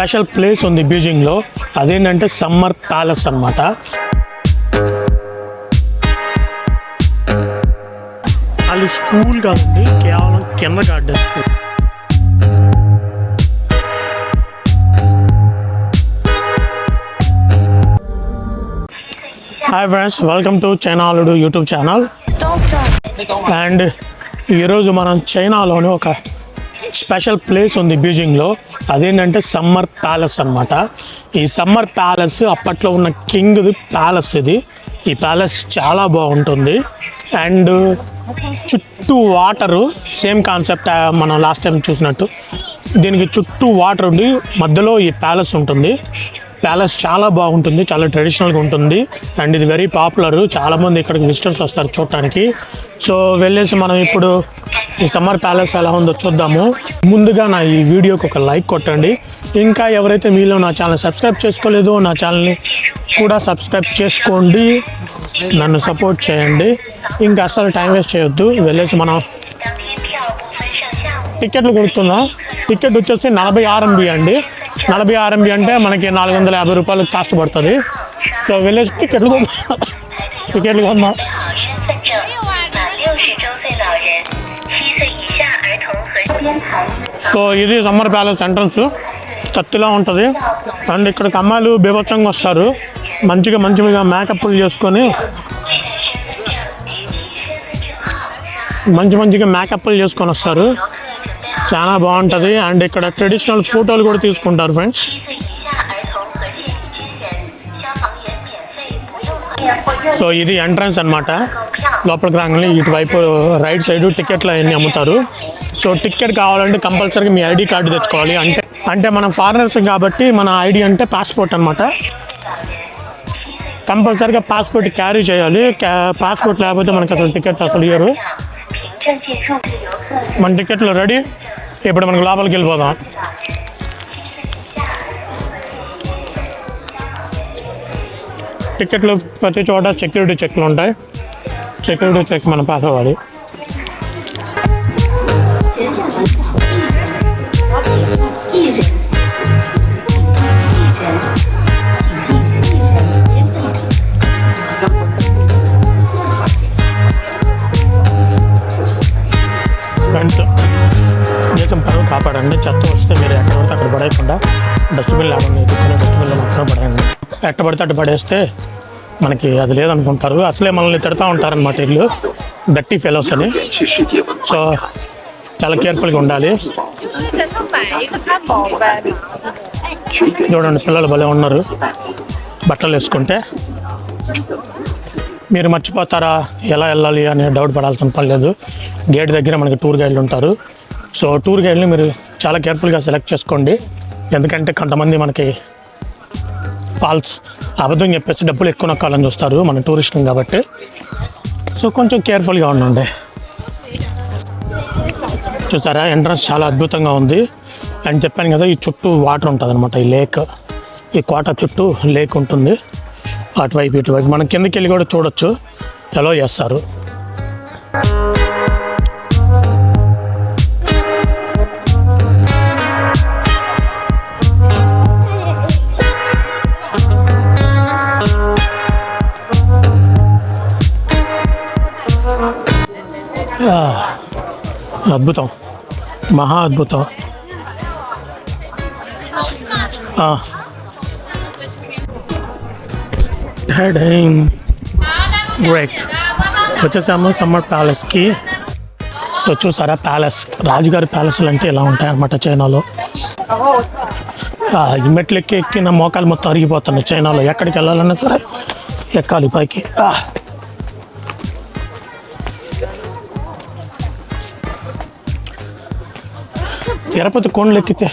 Special place ఉంది బీజింగ్లో. అదేంటంటే summer palace అన్నమాట. వాళ్ళు స్కూల్ కాదండి కేవలం కింద garden school. Hi friends welcome to China Alludu YouTube channel. And ఈరోజు మనం చైనాలోని ఒక స్పెషల్ ప్లేస్ ఉంది బీజింగ్లో. అదేంటంటే సమ్మర్ ప్యాలెస్ అనమాట ఈ సమ్మర్ ప్యాలెస్ అప్పట్లో ఉన్న కింగ్ ప్యాలెస్ ఇది. ఈ ప్యాలెస్ చాలా బాగుంటుంది. అండ్ చుట్టూ వాటరు సేమ్ కాన్సెప్ట్ మనం లాస్ట్ టైం చూసినట్టు. దీనికి చుట్టూ వాటర్ ఉండి మధ్యలో ఈ ప్యాలెస్ ఉంటుంది. ప్యాలెస్ చాలా బాగుంటుంది చాలా ట్రెడిషనల్గా ఉంటుంది. అండ్ ఇది వెరీ పాపులర్ చాలామంది ఇక్కడికి విజిటర్స్ వస్తారు చూడటానికి. సో వెళ్ళేసి మనం ఇప్పుడు ఈ సమ్మర్ ప్యాలెస్ ఎలా ఉందో చూద్దాము. ముందుగా నా ఈ వీడియోకి ఒక లైక్ కొట్టండి. ఇంకా ఎవరైతే మీలో నా ఛానల్ సబ్స్క్రైబ్ చేసుకోలేదో నా ఛానల్ని కూడా సబ్స్క్రైబ్ చేసుకోండి. నన్ను సపోర్ట్ చేయండి. ఇంకా అసలు టైం వేస్ట్ చేయొద్దు. వెళ్ళేసి మనం టికెట్లు కొడుతున్నాం టికెట్ వచ్చేసి నలభై ఆర్ఎంబి అండి. నలభై ఆర్ఎంబి అంటే మనకి నాలుగు వందల యాభై రూపాయలు కాస్ట్ పడుతుంది. సో వెళ్ళేసి టికెట్లు కొందాం టికెట్లు కొందాం సో ఇది సమ్మర్ ప్యాలెస్ ఎంట్రన్స్ చత్తులా ఉంటుంది. అండ్ ఇక్కడికి అమ్మాయిలు బీభత్సంగా వస్తారు. మంచిగా మంచిగా మేకప్లు చేసుకొని మంచి మంచిగా మేకప్లు చేసుకొని వస్తారు. చాలా బాగుంటుంది. అండ్ ఇక్కడ ట్రెడిషనల్ ఫోటోలు కూడా తీసుకుంటారు ఫ్రెండ్స్ సో ఇది ఎంట్రన్స్ అనమాట లోపలికి రాగానే ఇటువైపు రైట్ సైడ్ టికెట్లు అవన్నీ అమ్ముతారు. సో టికెట్ కావాలంటే కంపల్సరీ మీ ఐడి కార్డు తెచ్చుకోవాలి. అంటే అంటే మనం ఫారినర్స్ కాబట్టి మన ఐడి అంటే పాస్పోర్ట్ అనమాట కంపల్సరీగా పాస్పోర్ట్ క్యారీ చేయాలి. పాస్పోర్ట్ లేకపోతే మనకు అసలు టికెట్ అసలు ఇయ్యరు. మన టికెట్లు రెడీ ఇప్పుడు మనకు లోపలికి వెళ్ళిపోదాం. టికెట్లు ప్రతి చోట సెక్యూరిటీ చెక్లు ఉంటాయి. సెక్యూరిటీ చెక్ మనం పాస్ అవ్వాలి పడేయకండి చెత్త వస్తే మీరు ఎక్కడ పడితే అక్కడ పడేయకుండా డస్ట్బిన్ ఆడండి ఎదుర్కొనే డస్ట్బిన్లో మాత్రం పడేయండి. ఎట్ట పడితే అటు పడేస్తే మనకి అది లేదనుకుంటారు. అసలే మనల్ని తిడతా ఉంటారనమాట ఇల్లు. బట్టి ఫెలోస్ అని. సో చాలా కేర్ఫుల్గా ఉండాలి. చూడండి పిల్లలు భలే ఉన్నారు. బట్టలు వేసుకుంటే. మీరు మర్చిపోతారా? ఎలా వెళ్ళాలి అనే డౌట్ పడాల్సిన పని లేదు. గేట్ దగ్గర మనకి టూర్ గైడ్లు ఉంటారు. సో టూర్ గైడ్ని మీరు చాలా కేర్ఫుల్గా సెలెక్ట్ చేసుకోండి. ఎందుకంటే కొంతమంది మనకి ఫాల్స్ అబద్ధం చెప్పేసి డబ్బులు ఎక్కువ నొక్కాలని చూస్తారు మన టూరిస్టులు కాబట్టి. సో కొంచెం కేర్ఫుల్గా ఉండండి. చూసారా? ఎంట్రన్స్ చాలా అద్భుతంగా ఉంది. అని చెప్పాను కదా ఈ చుట్టూ వాటర్ ఉంటుంది అనమాట ఈ లేక్. ఈ కోట చుట్టూ లేక్ ఉంటుంది. అటువైపు ఇటువైపు. మనం కిందకి వెళ్ళి కూడా చూడొచ్చు. ఎలా చేస్తారు అద్భుతం. మహా అద్భుతం. గ్రేట్ వచ్చేసాము సమ్మర్ ప్యాలెస్కి సో చూసారా ప్యాలెస్? రాజుగారి ప్యాలెస్లు అంటే ఇలా ఉంటాయి అన్నమాట చైనాలో? ఈ మెట్లు ఎక్కి ఎక్కిన మోకాలు మొత్తం అరిగిపోతున్నాయి చైనాలో. ఎక్కడికి వెళ్ళాలన్నా సరే ఎక్కాలి పైకి. తిరుపతి కొండలు ఎక్కితే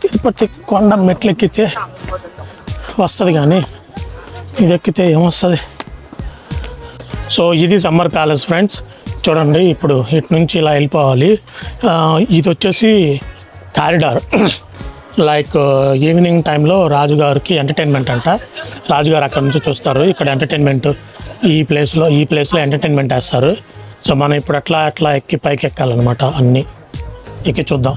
తిరుపతి కొండ మెట్లు ఎక్కితే వస్తుంది కానీ ఇది ఎక్కితే ఏమొస్తుంది? సో ఇది సమ్మర్ ప్యాలెస్ ఫ్రెండ్స్. చూడండి ఇప్పుడు ఇటు నుంచి ఇలా వెళ్ళిపోవాలి. ఇది వచ్చేసి కారిడార్. లైక్ ఈవినింగ్ టైంలో రాజుగారికి ఎంటర్టైన్మెంట్ అంట. రాజుగారు అక్కడ నుంచి చూస్తారు. ఇక్కడ ఎంటర్టైన్మెంట్ ఈ ప్లేస్లో ఈ ప్లేస్లో ఎంటర్టైన్మెంట్ వేస్తారు. సో మనం ఇప్పుడు అట్లా అట్లా ఎక్కి పైకి ఎక్కాలన్నమాట అన్నీ. ఎక్కి చూద్దాం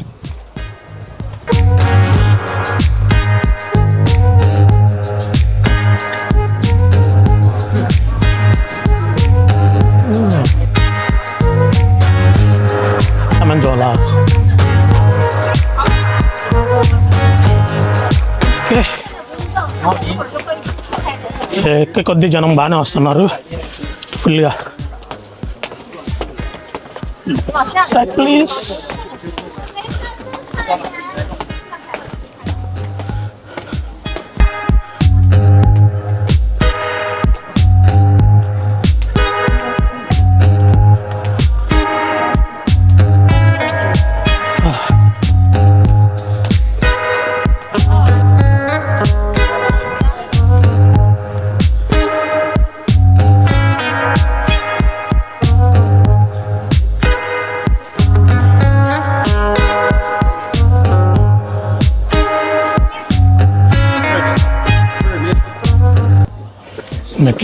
Amendola. ఎక్కి కొద్ది జనం బాగానే వస్తున్నారు ya. Side, please. 关了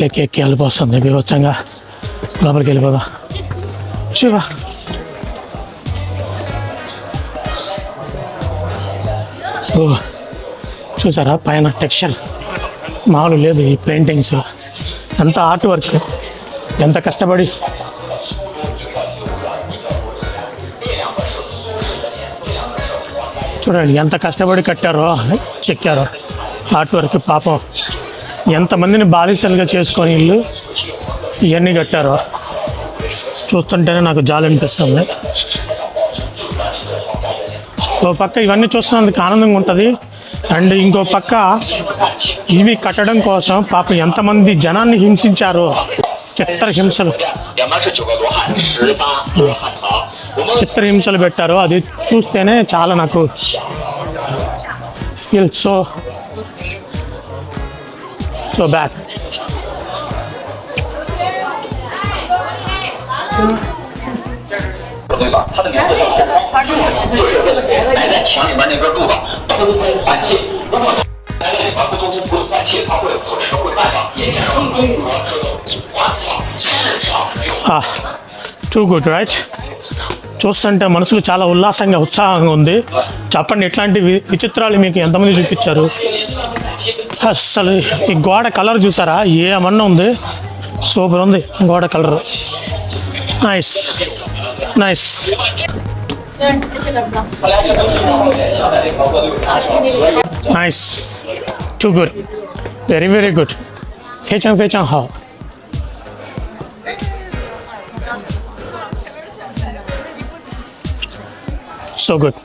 మెట్లెక్కి ఎక్కి వెళ్ళిపోతుంది బీభత్సంగా లోపలికి వెళ్ళిపోదాం శివ ఓ చూసారా పైన టెక్స్చర్ మామూలు లేదు ఈ పెయింటింగ్స్ ఎంత ఆర్ట్ వర్క్ ఎంత కష్టపడి చూడండి ఎంత కష్టపడి కట్టారో చెక్కారో ఆర్ట్ వర్క్ పాపం ఎంతమందిని బాలిసలుగా చేసుకొని ఇల్లు ఇవన్నీ కట్టారో చూస్తుంటేనే నాకు జాలి అనిపిస్తుంది. ఓ పక్క ఇవన్నీ చూస్తున్నందుకు ఆనందంగా ఉంటుంది. అండ్ ఇంకో పక్క ఇవి కట్టడం కోసం పాప ఎంతమంది జనాన్ని హింసించారో చిత్ర హింసలు. చిత్ర హింసలు పెట్టారు అది చూస్తేనే చాలా నాకు feel so so bad 对吧？它的名字叫就是埋在墙里面那根柱子，通风换气。如果埋在里面不通风不换气，它会腐蚀会烂掉。今天我们中国知道，花草世上没有。 too good right చూస్తుంటే మనసుకు చాలా ఉల్లాసంగా ఉత్సాహంగా ఉంది చెప్పండి ఇట్లాంటి వి- విచిత్రాలు మీకు ఎంతమంది చూపించారు అస్సలు ఈ గోడ కలర్ చూసారా? ఏమన్నా ఉంది? సూపర్ ఉంది. గోడ colour. Nice nice nice too good very very good ఫేచాం ఫేచాం హా సో గుడ్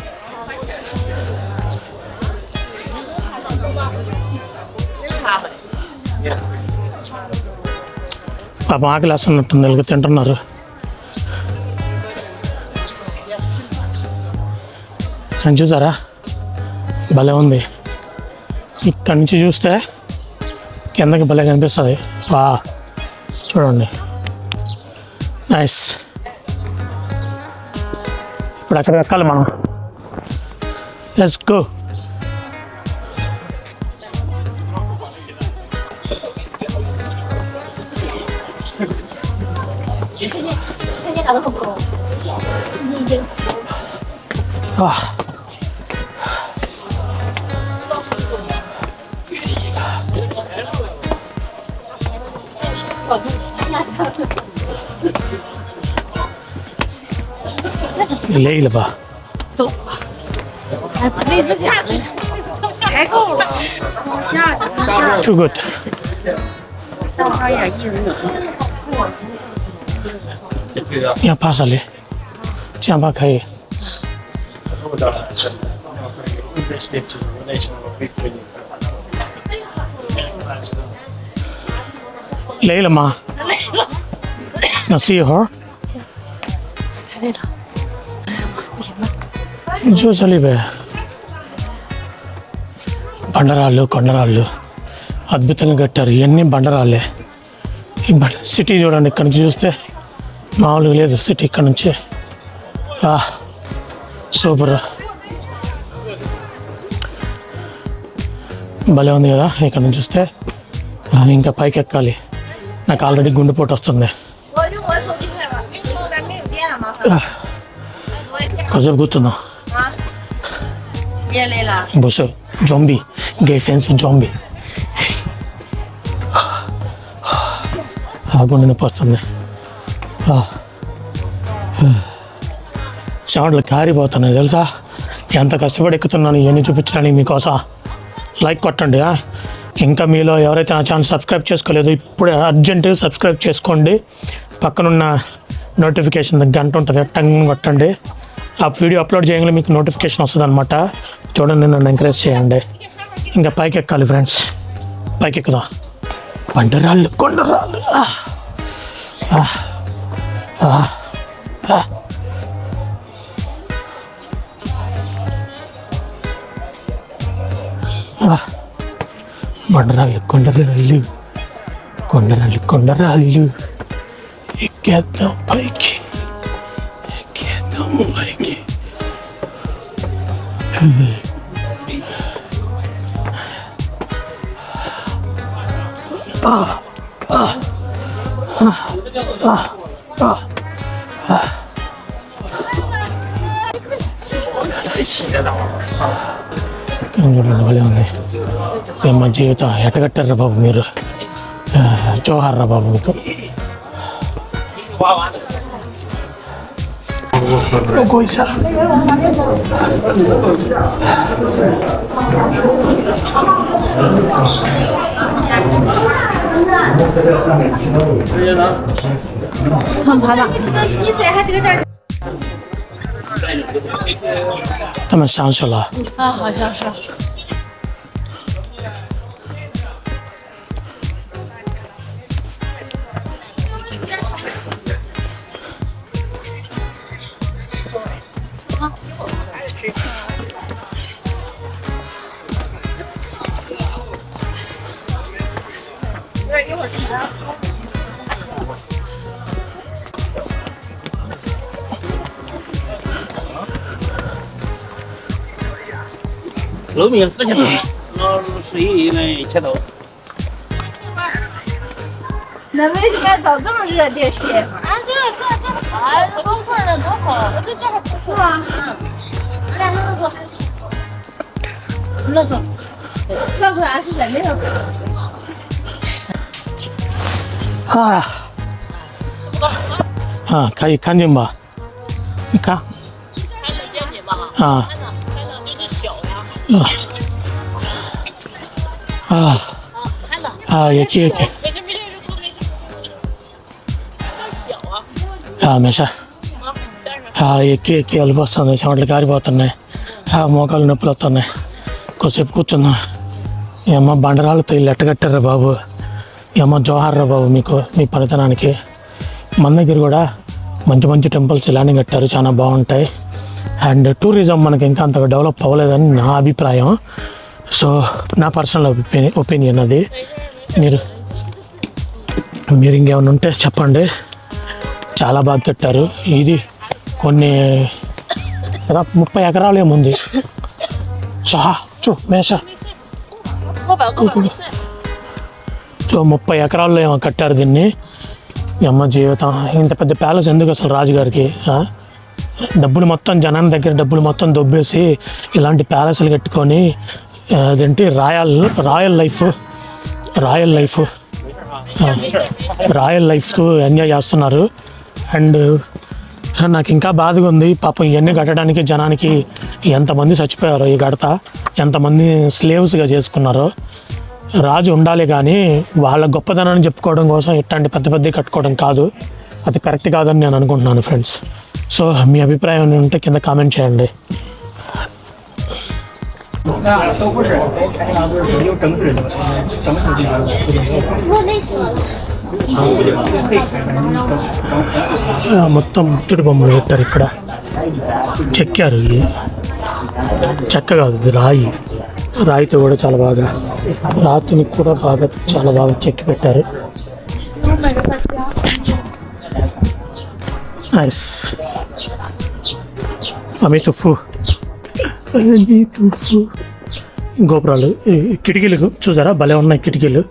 పాప ఆకలి వేస్తున్నట్టుంది నెలకి తింటున్నారు. అని చూసారా? భలే ఉంది. ఇక్కడి నుంచి చూస్తే కిందకి భలే కనిపిస్తుంది. వా చూడండి. నైస్ ఇప్పుడు అక్కడ ఎక్కాలి మనం? Let's go 爬得很高，你已经啊了。啊！累了吧？走吧。哎，累死！下去，太够了。太够了。Too good. यहाँ पास आले चाँबा खाए ले लमा नसी हो जो चली बे बंडरा कंडरा अद्भुत कटोर इन बंडरा सिटी चूड़ा इकड़ चूस्ते మామూలుగా లేదు సిటీ ఇక్కడ నుంచి. సూపర్. భలే ఉంది కదా ఇక్కడ నుంచి చూస్తే. ఇంకా పైకి ఎక్కాలి. నాకు ఆల్రెడీ గుండెపోటు వస్తుంది. కాసేపు కూర్చున్నా బుసు జొంబీ గే ఫెన్స్ జొంబి. గుండె నొప్పి వస్తుంది. చెమటలు కారిపోతున్నాయి తెలుసా? ఎంత కష్టపడి ఎక్కుతున్నాను ఇవన్నీ చూపించడానికి మీకోసం. లైక్ కొట్టండి ఇంకా మీలో ఎవరైతే నా ఛానల్ సబ్స్క్రైబ్ చేసుకోలేదు ఇప్పుడు అర్జెంటుగా సబ్స్క్రైబ్ చేసుకోండి. పక్కనున్న నోటిఫికేషన్ గంట ఉంటుంది టంగ్ కొట్టండి. ఆ వీడియో అప్లోడ్ చేయగానే మీకు నోటిఫికేషన్ వస్తుంది అనమాట చూడండి నన్ను ఎంకరేజ్ చేయండి. ఇంకా పైకి ఎక్కాలి ఫ్రెండ్స్ పైకి ఎక్కుదాం బండరాళ్ళు కొండరాళ్ళు ఆ. ఆ. ఆ. ఆ. ఆ. బండరాళ్ళు కొండరాళ్ళు కొండరాళ్ళు కొండరాళ్ళు ఎక్కేద్దాం పైకి ఎక్కేద్దాం పైకి చూడండి భలే ఉంది ఏం మా జీవితం ఎట్టగట్టారా బాబు మీరు ఆ, జోహార్ రా బాబు మీకు కోయిసా 很。你这个？他们上去了。啊，好像是。六米，那一人一千多。那为什么要找这么热的地儿？啊，这这这，哎，多的多好，我这这还不错啊。嗯，来，坐坐坐。坐坐。上还是在那个。啊。啊，可以看见吧？你看。看得见你吧？啊。也可以可以没事没事，就坐没事。小啊。ఆ, మెష啊，但是 ఆ, ఎక్కి ఎక్కి వెళ్ళిపోతుంది చెమటలు కారిపోతున్నాయి ఆ, మోకాలు నొప్పులు వస్తున్నాయి కొద్దిసేపు కూర్చుందాం ఈ అమ్మ బండరాళ్ళతో ఇల్లు ఎట్టగట్టారా బాబు ఈ అమ్మ జోహార్ రా బాబు మీకు మీ పనితనానికి మన దగ్గర కూడా మంచి మంచి టెంపుల్స్ ఇలానే కట్టారు చాలా బాగుంటాయి అండ్ టూరిజం మనకి ఇంకా అంతగా డెవలప్ అవ్వలేదని నా అభిప్రాయం. సో నా పర్సనల్ ఒపీనియన్ అది. మీరు మీరు ఇంకేమైనా ఉంటే చెప్పండి. చాలా బాగా కట్టారు. ఇది కొన్ని ముప్పై ఎకరాలు ఏముంది సహా చూ మేష. సో ముప్పై ఎకరాల్లో ఏమో కట్టారు దీన్ని. అమ్మ జీవితం. ఇంత పెద్ద ప్యాలెస్ ఎందుకు అసలు రాజుగారికి డబ్బులు మొత్తం జనాన్ని దగ్గర డబ్బులు మొత్తం దొబ్బేసి ఇలాంటి ప్యాలెస్లు కట్టుకొని అదేంటి royal royal life royal life royal life enjoy చేస్తున్నారు. అండ్ నాకు ఇంకా బాధగా ఉంది. పాపం ఇవన్నీ కట్టడానికి జనానికి ఎంతమంది చచ్చిపోయారో ఈ గడత ఎంతమంది స్లేవ్స్గా చేసుకున్నారో. రాజు ఉండాలి కానీ వాళ్ళ గొప్పదనాన్ని చెప్పుకోవడం కోసం ఇట్లాంటి పెద్ద పెద్దవి కట్టుకోవడం కాదు. అది కరెక్ట్ కాదని నేను అనుకుంటున్నాను ఫ్రెండ్స్ సో మీ అభిప్రాయం ఏమైనా ఉంటే కింద కామెంట్ చేయండి. మొత్తం ముత్తుడి బొమ్మలు పెట్టారు ఇక్కడ. చెక్కారు ఇది చెక్క కాదు ఇది రాయి. రాయితో కూడా చాలా బాగా రాతిని కూడా బాగా చాలా బాగా చెక్కి పెట్టారు. Nice. అమ్మే తుఫు తుఫు గోపురాలు కిటికీలు చూసారా? భలే ఉన్నాయి కిటికీలు.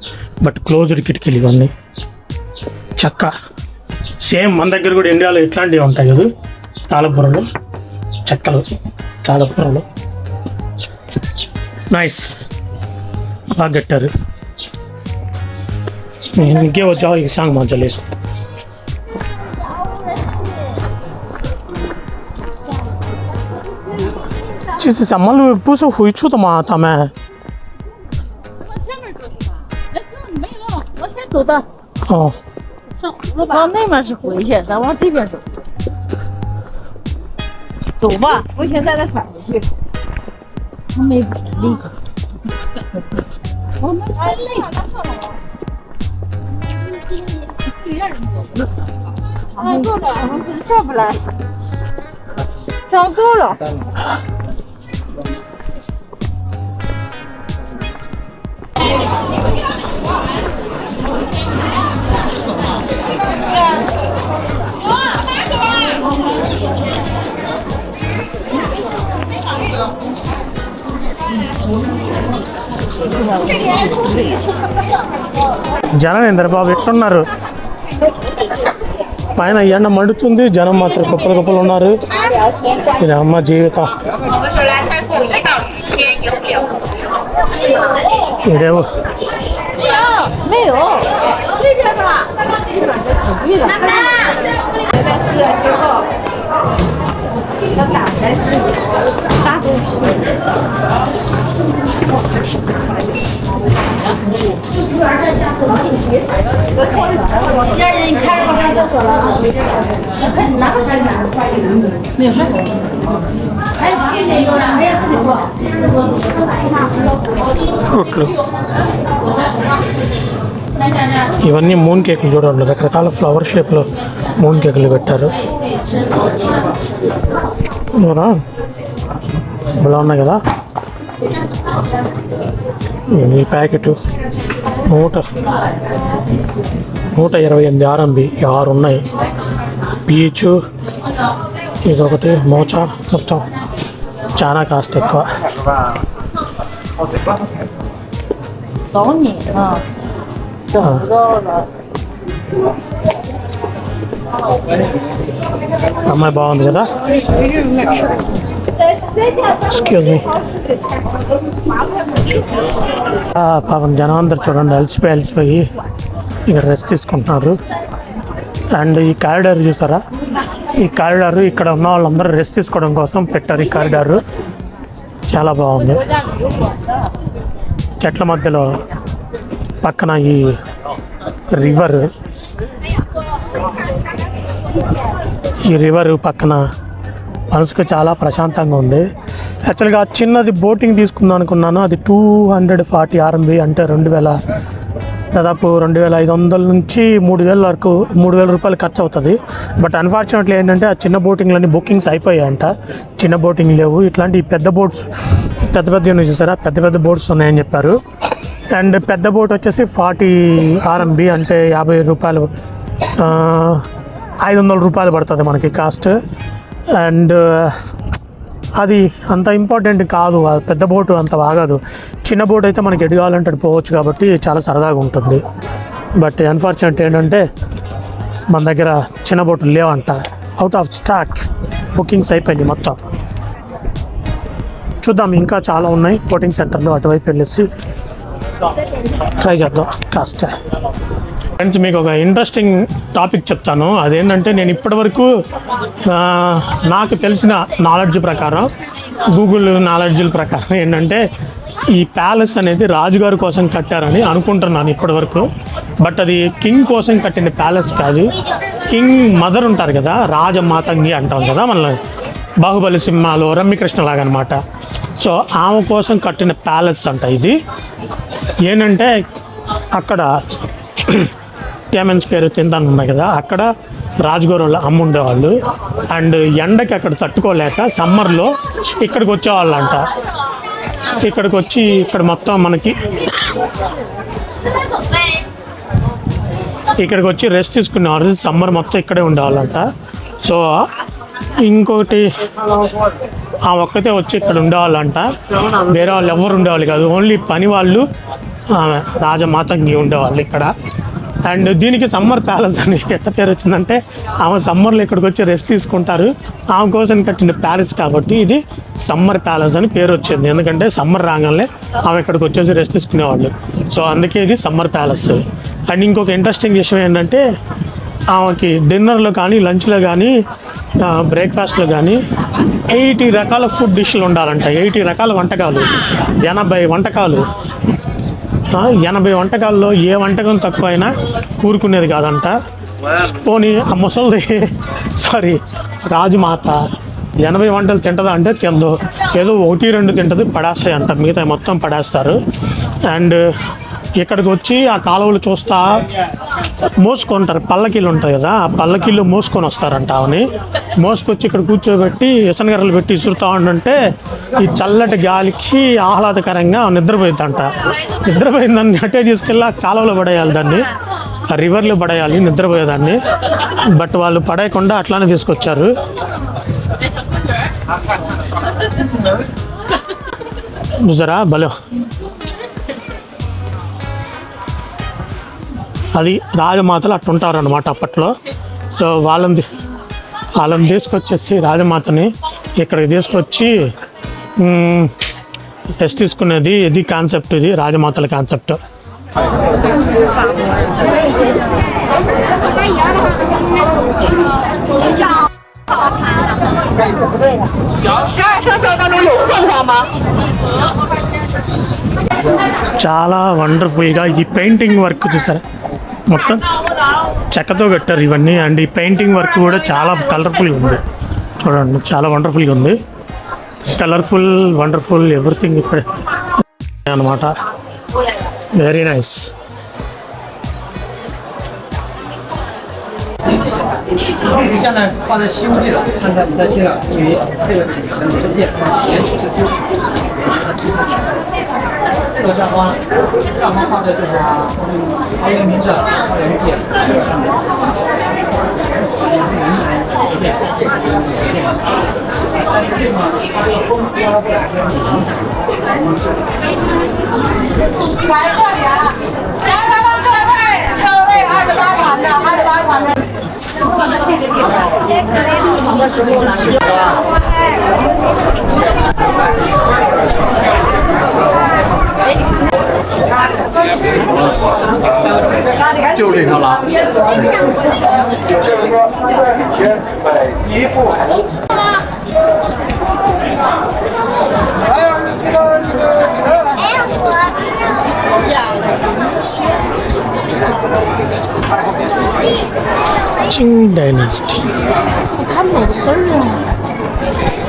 బట్ క్లోజ్డ్ కిటికీలు ఇవన్నీ. చక్క. సేమ్ మన దగ్గర కూడా ఇండియాలో ఇట్లాంటివి ఉంటాయి కదా. తాళపురలు. చెక్కలు. తాళపురలు. నైస్ బాగా కట్టారు. ఇంకే వచ్చావు? ఈ సాంగ్ మధ్యలేదు 这是什么路不是回去的吗？他们。往前面走是吧？哎这没有我先走的。哦。上葫芦吧？往那边是回去咱往这边走。走吧。不行咱再返回去他们也不我们还累了样他上来了对面的那个啊坐了我们不来。找够了。జనం ఏందరు బాబు ఎట్టున్నారు పైన ఎండ మండుతుంది జనం మాత్రం కుప్పలు కుప్పలు ఉన్నారు. ఇది అమ్మ జీవితం. 有？没有，没有，这边是吧？刚刚这边是吧？这是土。吃了之后，要打开水，大口。都是。ఇవన్నీ మూన్ కేకులు చూడండి. రకరకాల ఫ్లవర్ షేప్లో మూన్ కేకులు పెట్టారు. కదా ఇలా ఉన్నాయి కదా. ఈ ప్యాకెట్ నూట నూట ఇరవై ఎనిమిది ఆర్ఎంబి ఆరు ఉన్నాయి. పీచు ఇదొకటి మోచా మొత్తం చాలా కాస్త ఎక్కువ. అమ్మాయి బాగుంది కదా? ఎక్స్క్యూజ్ మీ పాపం జనం అందరు చూడండి అలసిపోయి అలసిపోయి ఇక్కడ రెస్ట్ తీసుకుంటున్నారు. అండ్ ఈ కారిడార్ చూసారా? ఈ కారిడార్ ఇక్కడ ఉన్న వాళ్ళందరూ రెస్ట్ తీసుకోవడం కోసం పెట్టారు ఈ కారిడార్ చాలా బాగుంది. చెట్ల మధ్యలో పక్కన ఈ రివర్ ఈ రివర్ పక్కన మనసుకు చాలా ప్రశాంతంగా ఉంది. యాక్చువల్గా చిన్నది బోటింగ్ తీసుకుందాం అనుకున్నాను. అది టూ హండ్రెడ్ ఫార్టీ ఆర్ఎంబి అంటే రెండు వేల దాదాపు రెండు వేల ఐదు వందల నుంచి మూడు వేల వరకు మూడు వేల రూపాయలు ఖర్చు అవుతుంది. బట్ అన్ఫార్చునేట్లీ ఏంటంటే ఆ చిన్న బోటింగ్లన్నీ బుకింగ్స్ అయిపోయాయంట. చిన్న బోటింగ్ లేవు. ఇట్లాంటి పెద్ద బోట్స్ పెద్ద పెద్ద ఉన్నాయి చూసారా? పెద్ద పెద్ద బోట్స్ ఉన్నాయని చెప్పారు. అండ్ పెద్ద బోట్ వచ్చేసి ఫార్టీ ఆర్ఎంబి అంటే యాభై రూపాయలు ఐదు వందల రూపాయలు పడుతుంది మనకి కాస్ట్. అండ్ అది అంత ఇంపార్టెంట్ కాదు. పెద్ద బోటు అంత బాగదు. చిన్న బోట్ అయితే మనకి ఎటు కావాలంటే పోవచ్చు కాబట్టి చాలా సరదాగా ఉంటుంది. బట్ అన్ఫార్చునేట్ ఏంటంటే మన దగ్గర చిన్న బోట్లు లేవంట. అవుట్ ఆఫ్ స్టాక్ బుకింగ్స్ అయిపోయింది మొత్తం. చూద్దాం ఇంకా చాలా ఉన్నాయి. బోటింగ్ సెంటర్లో అటువైపు వెళ్ళేసి ట్రై చేద్దాం. కాస్ట్ ఫ్రెండ్స్ మీకు ఒక ఇంట్రెస్టింగ్ టాపిక్ చెప్తాను. అదేంటంటే నేను ఇప్పటివరకు నాకు తెలిసిన నాలెడ్జ్ ప్రకారం గూగుల్ నాలెడ్జ్ల ప్రకారం ఏంటంటే ఈ ప్యాలెస్ అనేది రాజుగారి కోసం కట్టారని అనుకుంటున్నాను ఇప్పటివరకు. బట్ అది కింగ్ కోసం కట్టిన ప్యాలెస్ కాదు. కింగ్ మదర్ ఉంటారు కదా రాజమాతంగి అంటాం కదా మన బాహుబలి సినిమాలో రమ్యకృష్ణ లాగా సో ఆమె కోసం కట్టిన ప్యాలెస్ అంట ఇది. ఏంటంటే అక్కడ కేమెన్స్ పేరు తిందాను ఉన్నాయి కదా అక్కడ రాజగోరులో అమ్ముండేవాళ్ళు అమ్మ ఉండేవాళ్ళు. అండ్ ఎండకి అక్కడ తట్టుకోలేక సమ్మర్లో ఇక్కడికి వచ్చేవాళ్ళంట. ఇక్కడికి వచ్చి ఇక్కడ మొత్తం మనకి ఇక్కడికి వచ్చి రెస్ట్ తీసుకునేవారు సమ్మర్ మొత్తం ఇక్కడే ఉండేవాళ్ళంట. సో ఇంకోటి ఆ ఒక్కతే వచ్చి ఇక్కడ ఉండేవాళ్ళంట. వేరే వాళ్ళు ఎవరు ఉండేవాళ్ళు కాదు ఓన్లీ పని వాళ్ళు ఆమె రాజమాతంగి ఉండేవాళ్ళు ఇక్కడ. అండ్ దీనికి సమ్మర్ ప్యాలెస్ అని ఎట్ట పేరు వచ్చిందంటే ఆమె సమ్మర్లో ఇక్కడికి వచ్చి రెస్ట్ తీసుకుంటారు. ఆమె కోసం కట్టిన ప్యాలెస్ కాబట్టి ఇది సమ్మర్ ప్యాలెస్ అని పేరు వచ్చింది. ఎందుకంటే సమ్మర్ రాగానే ఆమె ఇక్కడికి వచ్చేసి రెస్ట్ తీసుకునేవాళ్ళు. సో అందుకే ఇది సమ్మర్ ప్యాలెస్. అండ్ ఇంకొక ఇంట్రెస్టింగ్ విషయం ఏంటంటే ఆమెకి డిన్నర్లో కానీ లంచ్లో కానీ బ్రేక్ఫాస్ట్లో కానీ ఎయిటీ రకాల ఫుడ్ డిష్లు ఉండాలంట. ఎయిటీ రకాల వంటకాలు. ఎనభై వంటకాలు. ఎనభై వంటకాల్లో ఏ వంటకం తక్కువ అయినా కూరుకునేది కాదంట. పోనీ ఆ ముసలిది సారీ రాజమాత ఎనభై వంటలు తింటుందా అంటే తిందో ఏదో ఒకటి రెండు తింటుంది పడేస్తాయి అంట. మిగతా మొత్తం పడేస్తారు. అండ్ ఇక్కడికి వచ్చి ఆ కాలువలు చూస్తా మోసుకుంటారు. పల్లకీలు ఉంటాయి కదా ఆ పల్లకీలు మోసుకొని వస్తారంట ఆమెని. మోసుకొచ్చి ఇక్కడ కూర్చోబెట్టి ఇసనగర్రలు పెట్టి ఇసురుతా ఉంటుంటే ఈ చల్లటి గాలికి ఆహ్లాదకరంగా ఆమె నిద్రపోయిందంట నిద్రపోయిందని అట్టే తీసుకెళ్ళి ఆ కాలువలో పడేయాలి దాన్ని. ఆ రివర్లో పడేయాలి నిద్రపోయేదాన్ని బట్ వాళ్ళు పడేయకుండా అట్లానే తీసుకొచ్చారు. చూసారా భలే. అది రాజమాతలు అట్టుంటారు అనమాట అప్పట్లో. సో వాళ్ళని వాళ్ళని తీసుకొచ్చేసి రాజమాతని ఇక్కడికి తీసుకొచ్చి టెస్ట్ తీసుకునేది ఇది కాన్సెప్ట్ ఇది రాజమాతల కాన్సెప్ట్. చాలా వండర్ఫుల్గా ఈ పెయింటింగ్ వర్క్ చూసారా? మొత్తం చెక్కతో కట్టారు ఇవన్నీ. అండ్ ఈ పెయింటింగ్ వర్క్ కూడా చాలా కలర్ఫుల్గా ఉంది. చూడండి చాలా వండర్ఫుల్గా ఉంది. కలర్ఫుల్ వండర్ఫుల్ ఎవ్రీథింగ్ ఇక్కడ అనమాట వెరీ నైస్ 个相框，相放在这边，还有名字，还有名字。来这里啊！来来来，各位，各位，二十八团的，二十八团的，放在这个地方。新房的时候呢，是吧？就这个了。就是说，原本一不服。还有这个这个这个。哎呀，我不要了。Qing Dynasty。我看不懂字儿啊。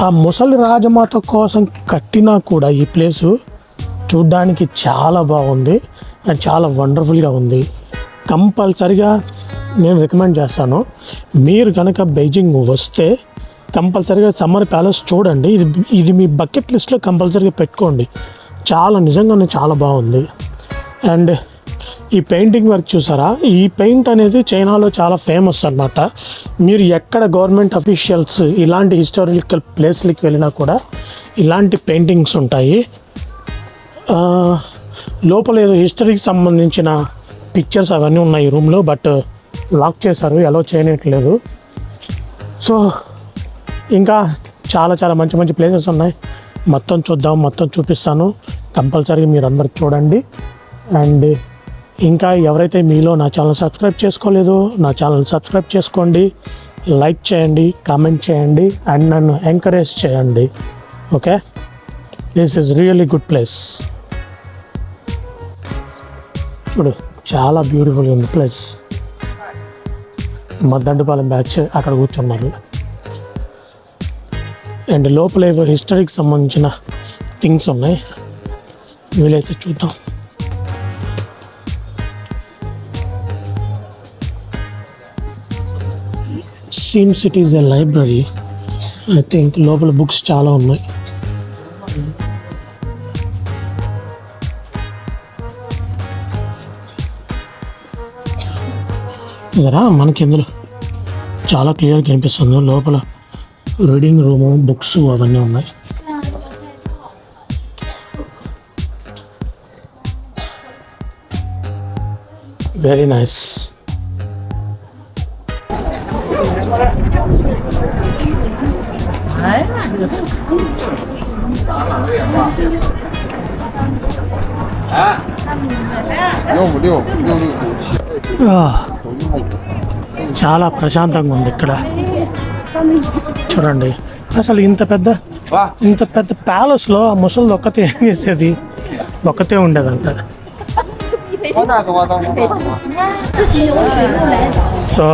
ఆ ముసలి రాజమాత కోసం కట్టినా కూడా ఈ ప్లేసు చూడ్డానికి చాలా బాగుంది. అండ్ చాలా వండర్ఫుల్గా ఉంది. కంపల్సరిగా నేను రికమెండ్ చేస్తాను. మీరు కనుక బెయిజింగ్ వస్తే కంపల్సరిగా సమ్మర్ ప్యాలెస్ చూడండి. ఇది ఇది మీ బకెట్ లిస్ట్లో కంపల్సరీగా పెట్టుకోండి. చాలా నిజంగానే చాలా బాగుంది. అండ్ ఈ పెయింటింగ్ వర్క్ చూసారా? ఈ పెయింట్ అనేది చైనాలో చాలా ఫేమస్ అన్నమాట. మీరు ఎక్కడ గవర్నమెంట్ అఫీషియల్స్ ఇలాంటి హిస్టారికల్ ప్లేస్లకి వెళ్ళినా కూడా ఇలాంటి పెయింటింగ్స్ ఉంటాయి. లోపల ఏదో హిస్టరీకి సంబంధించిన పిక్చర్స్ అవన్నీ ఉన్నాయి రూమ్లో బట్ లాక్ చేశారు ఎలా చేయనట్లేదు. సో ఇంకా చాలా చాలా మంచి మంచి ప్లేసెస్ ఉన్నాయి. మొత్తం చూద్దాం మొత్తం చూపిస్తాను. కంపల్సరీగా మీరు అందరు చూడండి. అండ్ ఇంకా ఎవరైతే మీలో నా ఛానల్ సబ్స్క్రైబ్ చేసుకోలేదో నా ఛానల్ సబ్స్క్రైబ్ చేసుకోండి లైక్ చేయండి కామెంట్ చేయండి అండ్ నన్ను ఎంకరేజ్ చేయండి. Okay? This is really good place చూడు చాలా బ్యూటిఫుల్ ఉంది ప్లేస్ మద్దండుపాలెం బ్యాచ్ అక్కడ కూర్చున్నారు. అండ్ లోపల ఏవో హిస్టరీకి సంబంధించిన థింగ్స్ ఉన్నాయి. వీలైతే చూద్దాం. Seems it is a library I think లోపల బుక్స్ చాలా ఉన్నాయి. కదా మనకి ఇందులో చాలా క్లియర్ కనిపిస్తుంది. లోపల రీడింగ్ రూము బుక్స్ అవన్నీ ఉన్నాయి. వెరీ నైస్ చాలా ప్రశాంతంగా ఉంది ఇక్కడ. చూడండి. అసలు ఇంత పెద్ద ఇంత పెద్ద ప్యాలెస్లో ఆ ముసలి ఒక్కతే ఏం చేసేది? ఒక్కతే ఉండేదంట. సో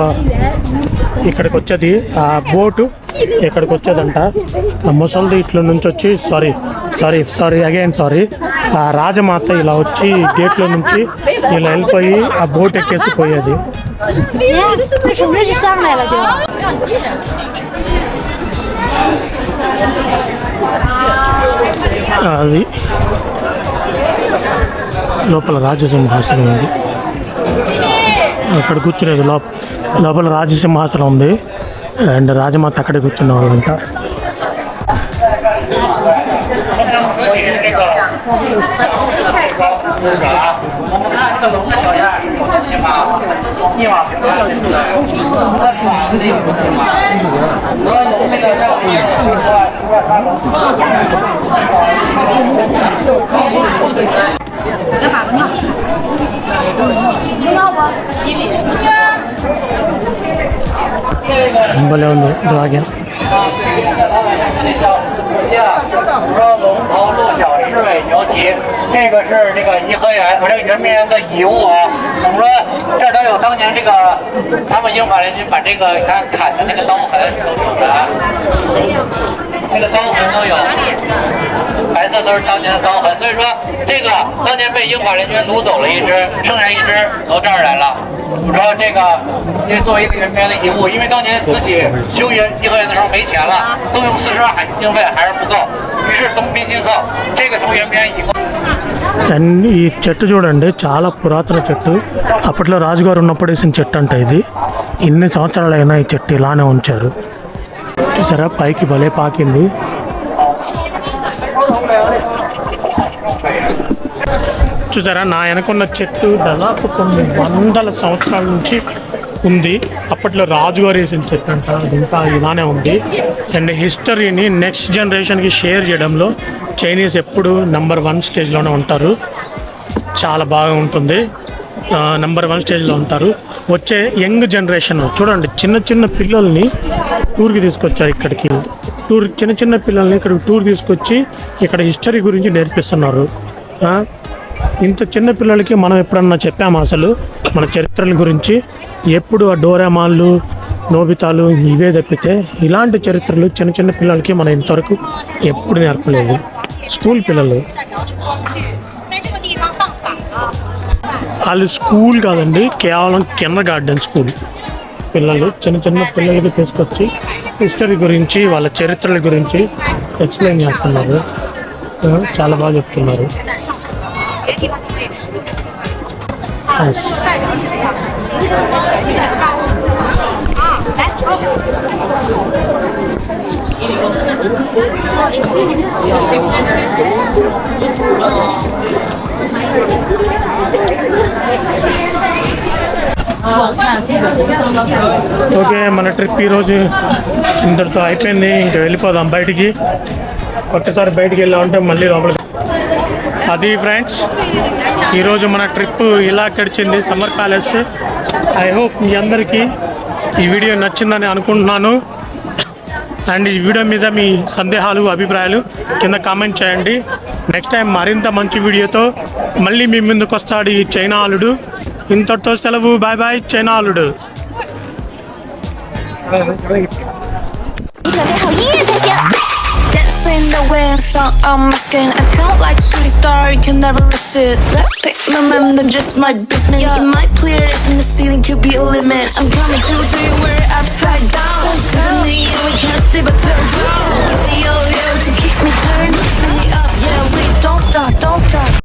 ఇక్కడికి వచ్చేది ఆ బోటు. ఇక్కడికి వచ్చేదంట ముసలిది ఇట్ల నుంచి వచ్చి sorry sorry sorry again sorry. ఆ రాజమాత ఇలా వచ్చి గేట్లో నుంచి ఇలా వెళ్ళిపోయి ఆ బోట్ ఎక్కేసి పోయేది. అది లోపల రాజసింహాసనం ఉంది. అక్కడ కూర్చునేది లోప లోపల రాజసింహాసనం ఉంది. అండ్ రాజమాత అక్కడే కూర్చున్న వాళ్ళంతా 哪个法子嘛？你要不？七米。民国六六多少斤？说龙头鹿角狮尾牛蹄，这个是那个颐和园，我这圆明园的遗物啊。怎么？说？这都有当年这个他们英法联军把这个他砍的那个刀痕都有的啊，那个刀痕都有。白色都是当年的刀痕。所以说这个当年被英法联军掳走了一只，剩下一只到这儿来了。我说这个，因为作为一个圆明园的遗物，因为当年慈禧修园颐和园的时候没钱了，动用四十万海军经费还是不够，于是东拼西凑，这个从圆明园以后。 అండ్ ఈ చెట్టు చూడండి చాలా పురాతన చెట్టు అప్పట్లో రాజుగారు ఉన్నప్పుడు వేసిన చెట్టు అంట ఇది ఇన్ని సంవత్సరాలైనా ఈ చెట్టు ఇలానే ఉంచారు చూసారా పైకి భలే పాకింది చూసారా నా వెనకున్న చెట్టు దాదాపు కొన్ని వందల సంవత్సరాల నుంచి ఉంది. అప్పట్లో రాజుగారు వేసిన చెట్టు అంట అది ఇంకా ఇలానే ఉంది. అండ్ హిస్టరీని నెక్స్ట్ జనరేషన్కి షేర్ చేయడంలో చైనీస్ ఎప్పుడు నెంబర్ వన్ స్టేజ్లోనే ఉంటారు. చాలా బాగా ఉంటుంది. నెంబర్ వన్ స్టేజ్లో ఉంటారు. వచ్చే యంగ్ జనరేషన్ చూడండి చిన్న చిన్న పిల్లల్ని టూర్కి తీసుకొచ్చారు ఇక్కడికి. టూర్ చిన్న చిన్న పిల్లల్ని ఇక్కడికి టూర్ తీసుకొచ్చి ఇక్కడ హిస్టరీ గురించి నేర్పిస్తున్నారు. ఇంత చిన్న పిల్లలకి మనం ఎప్పుడన్నా చెప్పాము అసలు? మన చరిత్రల గురించి ఎప్పుడు ఆ డోరామాన్లు నోబితాలు ఇవే తప్పితే ఇలాంటి చరిత్రలు చిన్న చిన్న పిల్లలకి మనం ఇంతవరకు ఎప్పుడు నేర్పలేదు. స్కూల్ పిల్లలు. వాళ్ళు స్కూల్ కాదండి కేవలం కిండర్ గార్డెన్ స్కూల్. పిల్లలు చిన్న చిన్న పిల్లలకి తీసుకొచ్చి హిస్టరీ గురించి వాళ్ళ చరిత్రల గురించి ఎక్స్ప్లెయిన్ చేస్తున్నారు. చాలా బాగా చెప్తున్నారు. Nice. ఓకే మన ట్రిప్ ఈరోజు ఇంతటితో అయిపోయింది. ఇంకా వెళ్ళిపోదాం బయటికి. ఒక్కసారి బయటికి వెళ్ళామంటే మళ్ళీ లోపలికి అది ఫ్రెండ్స్ ఈరోజు మన ట్రిప్ ఇలా గడిచింది సమ్మర్ ప్యాలెస్. ఐ హోప్ మీ అందరికీ ఈ వీడియో నచ్చిందని అనుకుంటున్నాను. అండ్ ఈ వీడియో మీద మీ సందేహాలు అభిప్రాయాలు కింద కామెంట్ చేయండి. నెక్స్ట్ టైం మరింత మంచి వీడియోతో మళ్ళీ మీ ముందుకు వస్తాడు ఈ చైనా అల్లుడు ఇంతటితో సెలవు. బాయ్ బాయ్ చైనా అల్లుడు in the wind, sun on my skin. I count like shooting star, you can never miss it. Rapid momentum, just my basement. Yeah. My might clear this in the ceiling, could be a limit. I'm coming to to you, we're upside down. To the knee, and we can't stay but turn around. Give me your to keep me turned. Turn me up, yeah, we don't stop, don't stop.